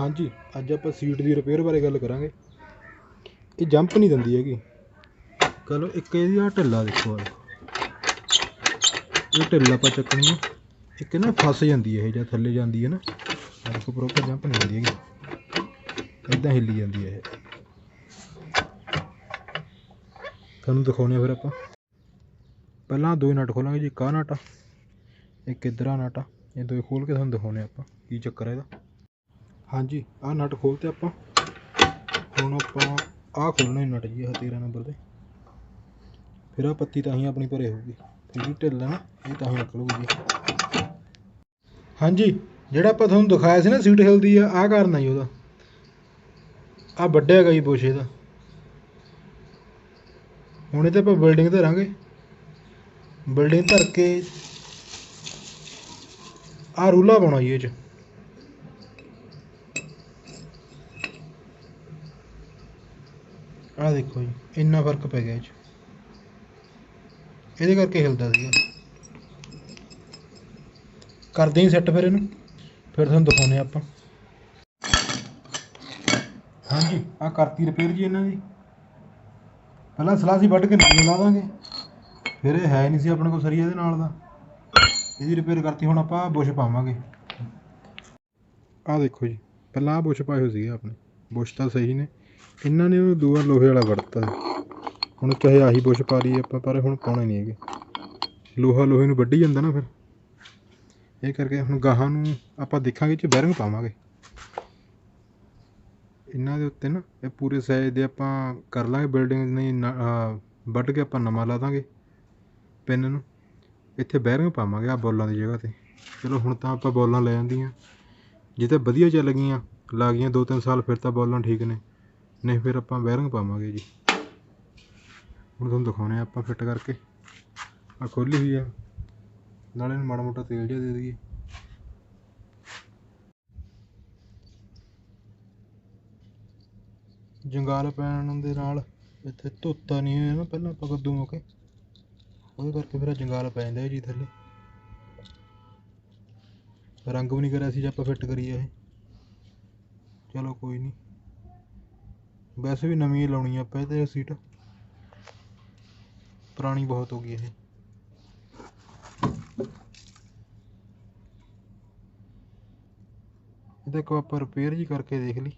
ਹਾਂਜੀ, ਅੱਜ ਆਪਾਂ ਸੀਟ ਦੀ ਰਿਪੇਅਰ ਬਾਰੇ ਗੱਲ ਕਰਾਂਗੇ। ਇਹ ਜੰਪ ਨਹੀਂ ਦਿੰਦੀ ਹੈਗੀ। ਚਲੋ, ਇੱਕ ਇਹਦੀ ਆ ਢਿੱਲਾ ਦੇਖੋ ਆ ਇਹ ਢਿੱਲਾ ਆਪਾਂ ਚੱਕਣੀ ਆ। ਇੱਕ ਨਾ ਫਸ ਜਾਂਦੀ ਹੈ ਇਹ ਜਾਂ ਥੱਲੇ ਜਾਂਦੀ ਹੈ ਨਾ। ਆਹ ਦੇਖੋ ਪ੍ਰੋਪਰ ਜੰਪ ਨਹੀਂ ਦਿੰਦੀ ਹੈਗੀ। ਇਦਾਂ ਹਿੱਲੀ ਜਾਂਦੀ ਹੈ ਇਹ। ਤੁਹਾਨੂੰ ਦਿਖਾਉਂਦੇ ਆ ਫਿਰ ਆਪਾਂ। ਪਹਿਲਾਂ ਦੋ ਨਟ ਖੋਲਾਂਗੇ ਜੀ ਕਾ ਨਟ ਆ, ਇੱਕ ਇੱਧਰ ਆ ਨਟ ਇਹ ਦੋਏ ਖੋਲ ਕੇ ਤੁਹਾਨੂੰ ਦਿਖਾਉਂਦੇ ਆ ਆਪਾਂ, ਕੀ ਚੱਕਰ ਹੈ ਇਹਦਾ। ਹਾਂਜੀ, ਆਹ ਨਟ ਖੋਲਤੇ ਆਪਾਂ। ਹੁਣ ਆਪਾਂ ਆਹ ਖੋਲਣੇ ਨਟ ਜੀ, ਆਹ 13 ਨੰਬਰ ਦੇ। ਫਿਰ ਆਹ ਪੱਤੀ ਤਾਂ ਹੀ ਆਪਣੀ ਭਰੇ ਹੋਊਗੀ। ਫਿਰ ਢਿੱਲ ਹੈ ਨਾ, ਇਹ ਤਾਂ ਹੀ ਨਿਕਲੂਗੀ ਜੀ। ਹਾਂਜੀ, ਜਿਹੜਾ ਆਪਾਂ ਤੁਹਾਨੂੰ ਦਿਖਾਇਆ ਸੀ ਨਾ ਸੀਟ ਹਿਲਦੀ ਆ ਆਹ ਕਾਰਨ ਆ ਜੀ ਉਹਦਾ। ਆਹ ਵੱਡਿਆ ਹੈਗਾ ਜੀ ਬੁਸ਼ ਇਹਦਾ। ਹੁਣ ਇਹ ਤੇ ਆਪਾਂ ਬਿਲਡਿੰਗ ਧਰਾਂਗੇ। ਬਿਲਡਿੰਗ ਧਰ ਕੇ ਆਹ ਰੂਲਾ ਪਾਉਣਾ ਜੀ ਇਹ 'ਚ। ਆਹ ਦੇਖੋ ਜੀ, ਇੰਨਾ ਫ਼ਰਕ ਪੈ ਗਿਆ ਇਹ 'ਚ। ਇਹਦੇ ਕਰਕੇ ਹਿਲਦਾ ਸੀਗਾ। ਕਰਦੇ ਹੀ ਸੈੱਟ ਫਿਰ ਇਹਨੂੰ, ਫਿਰ ਤੁਹਾਨੂੰ ਦਿਖਾਉਂਦੇ ਆਪਾਂ। ਹਾਂਜੀ, ਆਹ ਕਰਤੀ ਰਿਪੇਅਰ ਜੀ ਇਹਨਾਂ ਦੀ। ਪਹਿਲਾਂ ਸਲਾਹ ਸੀ ਵੱਢ ਕੇ ਨਵੀਂ ਲਾ ਦਾਂਗੇ। ਫਿਰ ਇਹ ਹੈ ਨਹੀਂ ਸੀ ਆਪਣੇ ਕੋਲ ਸਰੀਆ ਇਹਦੇ ਨਾਲ ਦਾ। ਇਹਦੀ ਰਿਪੇਅਰ ਕਰਤੀ, ਹੁਣ ਆਪਾਂ ਬੁਸ਼ ਪਾਵਾਂਗੇ। ਆਹ ਦੇਖੋ ਜੀ, ਪਹਿਲਾਂ ਆਹ ਬੁਸ਼ ਪਾਏ ਹੋਏ ਸੀਗੇ ਆਪਣੇ। ਬੁਸ਼ ਤਾਂ ਸਹੀ ਨੇ। ਇਹਨਾਂ ਨੇ ਉਹ ਦੂਆ ਲੋਹੇ ਵਾਲਾ ਵਰਤਾ ਹੁਣ ਚਾਹੇ ਆਹੀ ਬੁਸ਼ ਪਾ ਲਈਏ ਆਪਾਂ, ਪਰ ਹੁਣ ਪਾਉਣੇ ਨਹੀਂ ਹੈਗੇ। ਲੋਹਾ ਲੋਹੇ ਨੂੰ ਵੱਢੀ ਜਾਂਦਾ ਨਾ ਫਿਰ। ਇਹ ਕਰਕੇ ਹੁਣ ਗਾਹਾਂ ਨੂੰ ਆਪਾਂ ਦੇਖਾਂਗੇ ਕਿ ਬੈਰਿੰਗ ਪਾਵਾਂਗੇ। ਇਹਨਾਂ ਦੇ ਉੱਤੇ ਨਾ ਇਹ ਪੂਰੇ ਸਾਈਜ਼ ਦੇ ਆਪਾਂ ਕਰ ਲਾਂਗੇ ਬਿਲਡਿੰਗ ਨਹੀਂ ਵੱਢ ਕੇ ਆਪਾਂ ਨਵਾਂ ਲਾ ਦਾਂਗੇ ਪਿੰਨ ਨੂੰ। ਇੱਥੇ ਬੈਰਿੰਗ ਪਾਵਾਂਗੇ ਆ ਬੋਲਾਂ ਦੀ ਜਗ੍ਹਾ ਤੇ। ਚਲੋ ਹੁਣ ਤਾਂ ਆਪਾਂ ਬੋਲਾਂ ਲੈ ਜਾਂਦੀਆਂ ਜੇ ਤਾਂ ਵਧੀਆ ਚੱਲ ਗਈਆਂ, ਲਾ ਗਈਆਂ ਦੋ ਤਿੰਨ ਸਾਲ, ਫਿਰ ਤਾਂ ਬੋਲਾਂ ਠੀਕ ਨੇ। ਨਹੀਂ, ਫਿਰ ਆਪਾਂ ਬੈਰਿੰਗ ਪਾਵਾਂਗੇ ਜੀ। ਹੁਣ ਤੁਹਾਨੂੰ ਦਿਖਾਉਣੇ ਆਪਾਂ ਫਿੱਟ ਕਰਕੇ। ਆ ਖੋਲੀ ਹੋਈ ਆ। ਨਾਲੇ ਨੂੰ ਮਾੜਾ ਮੋਟਾ ਤੇਲ ਜਿਹਾ ਦੇ ਦਈਏ। ਜੰਗਾਲ ਪੈਣ ਦੇ ਨਾਲ ਇੱਥੇ ਧੋਤਾ ਨਹੀਂ ਹੋਇਆ ਨਾ, ਪਹਿਲਾਂ ਆਪਾਂ ਕੱਦੂ ਮੌਕੇ ਉਹਦੇ ਕਰਕੇ ਫਿਰ ਜੰਗਾਲ ਪੈ ਜਾਂਦਾ ਜੀ ਥੱਲੇ। ਰੰਗ ਵੀ ਨਹੀਂ ਕਰਿਆ ਸੀ ਜੇ ਆਪਾਂ ਫਿੱਟ ਕਰੀਏ ਇਹ। ਚਲੋ ਕੋਈ ਨਹੀਂ। ਵੈਸੇ ਵੀ ਨਵੀਂ ਹੀ ਲਾਉਣੀ ਆਪਾਂ ਇਹਦੇ ਸੀਟ। ਪੁਰਾਣੀ ਬਹੁਤ ਹੋ ਗਈ ਇਹ। ਇਹਦਾ ਇੱਕ ਆਪਾਂ ਰਿਪੇਅਰ ਜੀ ਕਰਕੇ ਦੇਖ ਲਈ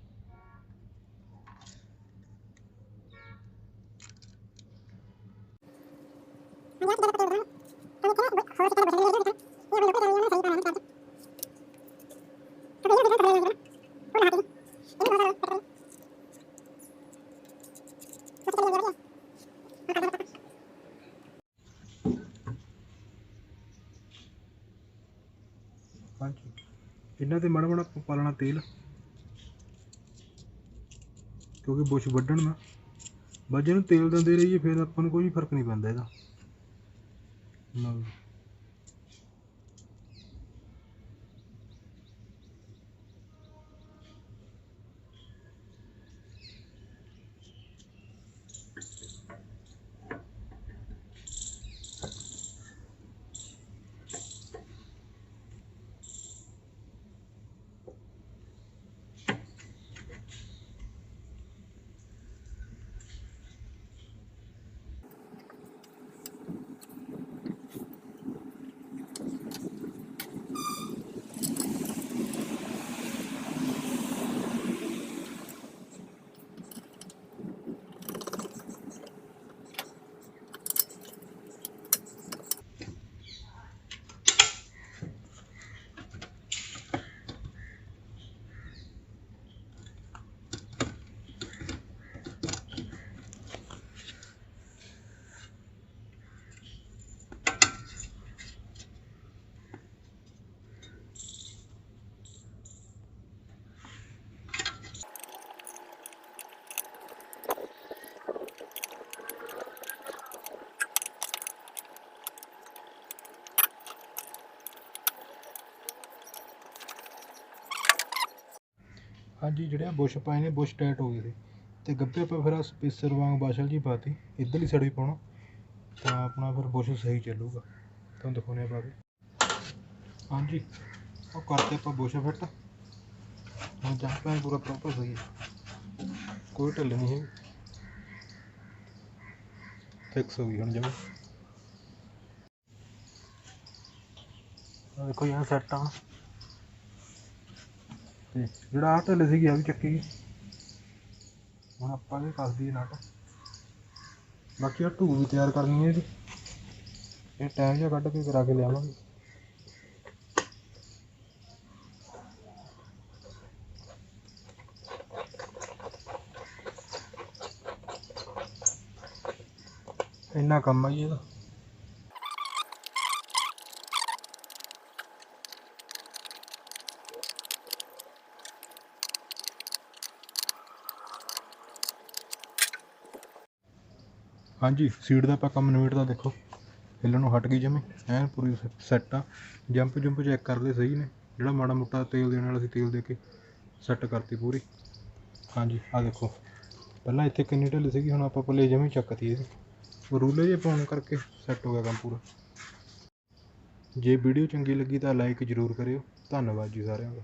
ਹਾਂਜੀ ਇਹਨਾਂ ਤੇ ਮਾੜਾ ਮਾੜਾ ਪਾ ਲੈਣਾ ਤੇਲ, ਕਿਉਂਕਿ ਬੁਸ਼ ਵੱਢਣ ਨਾ। ਬਾਜੇ ਨੂੰ ਤੇਲ ਦਿੰਦੇ ਰਹੀਏ, ਫਿਰ ਆਪਾਂ ਨੂੰ ਕੋਈ ਫ਼ਰਕ ਨਹੀਂ ਪੈਂਦਾ ਇਹਦਾ। ਲਓ। ਹਾਂਜੀ, ਜਿਹੜੇ ਆ ਬੁਸ਼ ਪਾਏ ਨੇ ਬੁਸ਼ ਟਾਈਟ ਹੋ ਗਏ ਸੀ। ਅਤੇ ਗੱਭੇ ਆਪਾਂ ਫਿਰ ਆ ਸਪੇਸਰ ਵਾਂਗ ਬਾਸ਼ਲ ਜੀ ਪਾਤੀ। ਇੱਧਰਲੀ ਸਾਈਡ ਵੀ ਪਾਉਣਾ, ਤਾਂ ਆਪਣਾ ਫਿਰ ਬੁਸ਼ ਸਹੀ ਚੱਲੂਗਾ। ਤੁਹਾਨੂੰ ਦਿਖਾਉਂਦੇ ਹਾਂ ਪਾ ਕੇ ਹਾਂਜੀ ਉਹ ਕਰਤੇ ਆਪਾਂ ਬੁਸ਼ ਫਿੱਟ। ਹੁਣ ਜੰਪ ਐਨ ਪੂਰਾ ਪ੍ਰੋਪਰ ਸਹੀ ਹੈ। ਕੋਈ ਢਿੱਲ ਨਹੀਂ ਹੈ ਫਿਕਸ ਹੋ ਗਈ ਹੁਣ ਜਮਾ। ਦੇਖੋ ਯਾਰ ਸੈੱਟ ਆ। ਤੇ ਜਿਹੜਾ ਆਹ ਢਿੱਲ ਸੀਗੀ ਆ ਵੀ ਚੱਕੀ ਗਈ। ਹੁਣ ਆਪਾਂ ਇਹ ਕੱਸ ਦਈਏ ਨਟ ਬਾਕੀ ਆ ਢੂ ਵੀ ਤਿਆਰ ਕਰਨੀ ਹੈ ਇਹਦੀ। ਇਹ ਟਾਈਮ ਜਿਹਾ ਕੱਢ ਕੇ ਕਰਾ ਕੇ ਲਿਆਵਾਂਗੇ। ਇੰਨਾ ਕੰਮ ਆ ਜੀ ਇਹਦਾ। ਹਾਂਜੀ ਸੀਟ ਦਾ ਆਪਾਂ ਕੰਮ ਦਾ ਦੇਖੋ। ਹਿੱਲਣ ਨੂੰ ਹਟ ਗਈ ਜਮੇ, ਐਨ ਪੂਰੀ ਸੈੱਟ ਆ। ਜੰਪ ਜੰਪ ਚੈੱਕ ਕਰਦੇ ਸਹੀ ਨੇ। ਜਿਹੜਾ ਮਾੜਾ ਮੋਟਾ ਤੇਲ ਦੇਣ ਵਾਲਾ ਸੀ, ਤੇਲ ਦੇ ਕੇ ਸੈੱਟ ਕਰਤੀ ਪੂਰੀ। ਹਾਂਜੀ ਆ ਦੇਖੋ। ਪਹਿਲਾਂ ਇੱਥੇ ਕਿੰਨੀ ਢਿੱਲ ਸੀਗੀ, ਹੁਣ ਆਪਾਂ ਪੱਲੇ ਜਮੇ ਚੱਕਤੀ ਇਹਦੀ। ਉਹ ਰੂਲੇ ਜੇ ਪਾਉਣ ਕਰਕੇ ਸੈੱਟ ਹੋ ਗਿਆ ਕੰਮ ਪੂਰਾ। ਜੇ ਵੀਡੀਓ ਚੰਗੀ ਲੱਗੀ ਤਾਂ ਲਾਈਕ ਜ਼ਰੂਰ ਕਰਿਓ। ਧੰਨਵਾਦ ਜੀ ਸਾਰਿਆਂ ਦਾ।